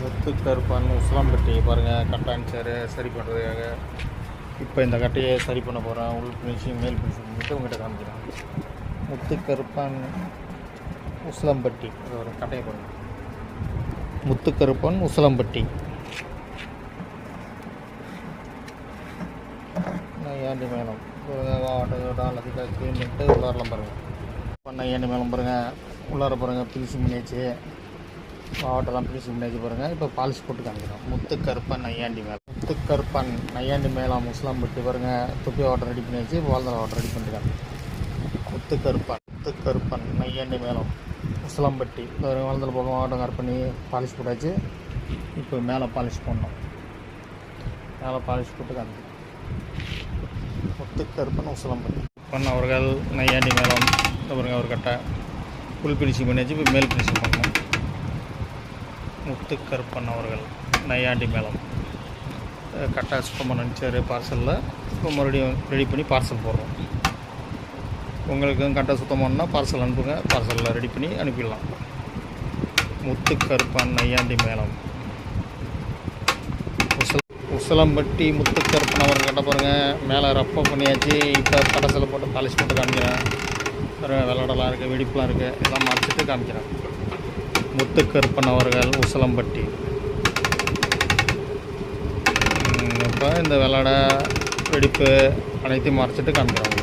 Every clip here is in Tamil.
முத்து கருப்பான் உஸ்லாம்பட்டி பாருங்கள் கட்டான் சேரு சரி பண்ணுறதுக்காக இப்போ இந்த கட்டையை சரி பண்ண போகிறேன் உள் ஃபினிஷிங் மேல் ஃபினிஷிங் பண்ணிட்டு உங்கள்கிட்ட காமிக்கிறேன். முத்து கருப்பான் உஸ்லம்பட்டி இது ஒரு கட்டையை பண்ணுங்க முத்து கருப்பான் உஸ்லம்பட்டி நையாண்டி மேலம் ஆட்டோட அல்லது க்ளீன் பண்ணிட்டு உள்ளாரெலாம் பாருங்கள் இப்போ நையாண்டி மேலம் பாருங்கள் உள்ளார பாருங்கள் ஃபினிஷிங் பண்ணியாச்சு. மாவட்டம்லாம் ஃபினிஷிங் பண்ணியாச்சு பாருங்கள் இப்போ பாலிஷ் போட்டு காமிக்கிறோம். முத்து கருப்பன் நையாண்டி மேளம். முத்து கருப்பன் நையாண்டி மேளம் முஸ்லாம் பட்டி பாருங்கள் துப்பி வாட்டர் ரெடி பண்ணியாச்சு. வாழ்ந்தர வாட்டர் ரெடி பண்ணிருக்காங்க முத்து கருப்பன் முத்து கருப்பன் நையாண்டி மேளம். முஸ்லாம்பட்டி வாழ்ந்தர பக்கம் மாவட்டம் கட் பண்ணி பாலிஷ் போட்டாச்சு. இப்போ மேலே பாலிஷ் பண்ணோம் மேலே பாலிஷ் போட்டு காமிக்கிறோம். முத்துக்கருப்பன் உசலம்பட்டி பண்ண அவர்கள் நையாண்டி மேளம். பாருங்க அவர் கட்டை ஃபுல் ஃபினிஷிங் பண்ணியாச்சு இப்போ மேல் ஃபினிஷிங் பண்ணோம் முத்துக்கருப்பன் அவர்கள் நையாண்டி மேளம். அஹ் கட்டை சுத்தம் பண்ண பார்சலில் இப்போ மறுபடியும் ரெடி பண்ணி பார்சல் போடுறோம். உங்களுக்கும் கட்டை சுத்தம் பண்ணால் பார்சல் அனுப்புங்க பார்சலில் ரெடி பண்ணி அனுப்பிடலாம். முத்துக்கருப்பன் நையாண்டி மேளம். உசல உசலம்பட்டி முத்துக்கருப்பன் அவர் கட்ட பாருங்கள் மேலே ரப்ப பண்ணியாச்சு. இப்போ கடைசியில் போட்டு பாலிஷ் போட்டு காமிக்கிறேன். பாருங்க விளாடலாம் இருக்குது வெடிப்புலாம் இருக்குது எல்லாம் மறைச்சிட்டு காமிக்கிறேன். முத்துக்கருப்பன் அவர்கள் உசலம்பட்டி இப்போ இந்த விளாட வெடிப்பு அனைத்தையும் மறைச்சிட்டு காமிக்கிறோம்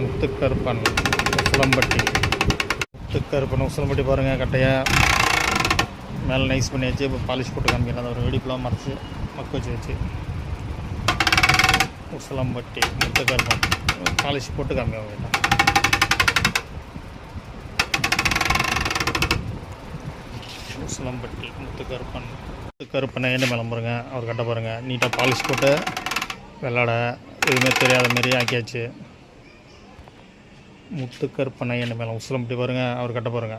முத்துக்கருப்பன் உசலம்பட்டி. முத்துக்கருப்பன் உசலம்பட்டி பாருங்கள் கட்டையை மேலே நைஸ் பண்ணி வச்சு இப்போ பாலிஷ் போட்டு காமிக்கிறேன் அதை ஒரு வெடிப்புலாம் மறைச்சி மக்க வச்சு வச்சு. உசலம்பட்டி முத்துக்கருப்பன் பாலிஷ் போட்டு காமிக்க உசுலம்பட்டி முத்து கருப்பன் முத்துக்கருப்பன் முத்துக்கருப்பனை என்ன மேலே பாருங்க அவர் கட்ட பாருங்க. நீட்டாக பாலிஷ் போட்டு விளாட எதுவுமே தெரியாத மாரி ஆக்கியாச்சு. முத்து கருப்பனை என்ன மேலே உசலம்பட்டி பாருங்க அவர் கட்ட பாருங்க.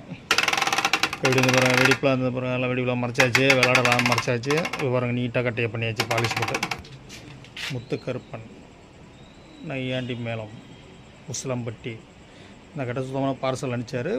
எப்படி இருந்து பாருங்கள் வெடிப்புலாம் இருந்து பாருங்கள் எல்லாம் வெடிப்புலாம் மறைச்சாச்சு விளாடலாம் மறைச்சாச்சு. இது பாருங்கள் நீட்டாக கட்டையை பண்ணியாச்சு பாலிஷ் போட்டு. முத்துக்கருப்பன் நையாண்டி மேளம் உசிலம்பட்டி இந்த கட்ட சுத்தமான பார்சல் அனுப்பிச்சாரு.